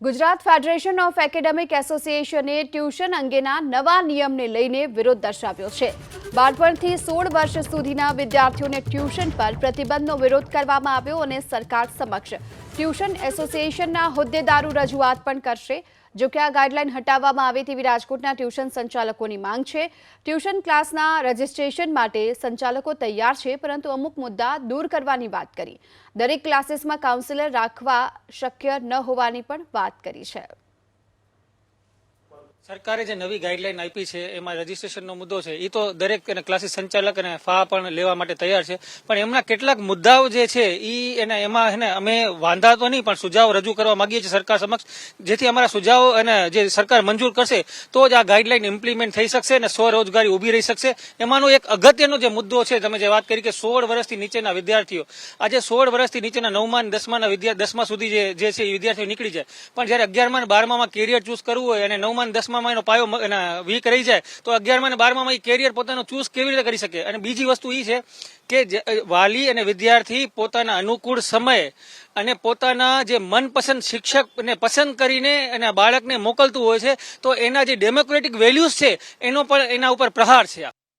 Gujarat federation of academic એસોસિએશને tuition અંગેના નવા નિયમને લઈને વિરોધ દર્શાવ્યો છે. બાળપણથી સોળ વર્ષ સુધીના વિદ્યાર્થીઓને ટ્યુશન પર પ્રતિબંધનો વિરોધ કરવામાં આવ્યો અને સરકાર સમક્ષ ટ્યુશન એસોસિએશનના હોદ્દેદારો રજૂઆત પણ કરશે. જો કે આ ગાઈડલાઈન હટાવવામાં આવે તેવી રાજકોટના ટ્યુશન સંચાલકોની માંગ છે. ટ્યુશન ક્લાસના રજીસ્ટ્રેશન માટે સંચાલકો તૈયાર છે, પરંતુ અમુક મુદ્દા દૂર કરવાની વાત કરી. દરેક ક્લાસીસમાં કાઉન્સિલર રાખવા શક્ય ન હોવાની પણ વાત કરી છે. સરકારે જે નવી ગાઈડલાઈન આપી છે, એમાં રજીસ્ટ્રેશનનો મુદ્દો છે એ તો દરેક અને ક્લાસીસ સંચાલક અને ફા પણ લેવા માટે તૈયાર છે. પણ એમના કેટલાક મુદ્દાઓ જે છે એ એને એમાં એને અમે વાંધા તો નહીં, પણ સુઝાવ રજૂ કરવા માંગીએ છીએ સરકાર સમક્ષ. જેથી અમારા સુઝાવ અને જે સરકાર મંજૂર કરશે, તો જ આ ગાઈડલાઈન ઇમ્પ્લિમેન્ટ થઈ શકશે અને સ્વરોજગારી ઊભી રહી શકશે. એમાંનો એક અગત્યનો જે મુદ્દો છે, તમે જે વાત કરી કે સોળ વર્ષથી નીચેના વિદ્યાર્થીઓ. આજે સોળ વર્ષથી નીચેના નવમા અને દસમાના વિદ્યા, દસમા સુધી જે છે વિદ્યાર્થીઓ નીકળી જાય. પણ જ્યારે અગિયારમા અને બારમામાં કેરિયર ચૂઝ કરવું હોય અને નવમા અને દસમામાં એનો પાયો વીક રહી જાય તો અગિયારમાં અને બારમામાં એ કેરિયર પોતાનો ચૂઝ કેવી રીતે કરી શકે? અને બીજી વસ્તુ એ છે કે વાલી અને વિદ્યાર્થી પોતાના અનુકૂળ સમયે અને પોતાના જે મનપસંદ શિક્ષકને પસંદ કરીને અને બાળકને મોકલતું હોય છે, તો એના જે ડેમોક્રેટિક વેલ્યુઝ છે, એનો પણ એના ઉપર પ્રહાર છે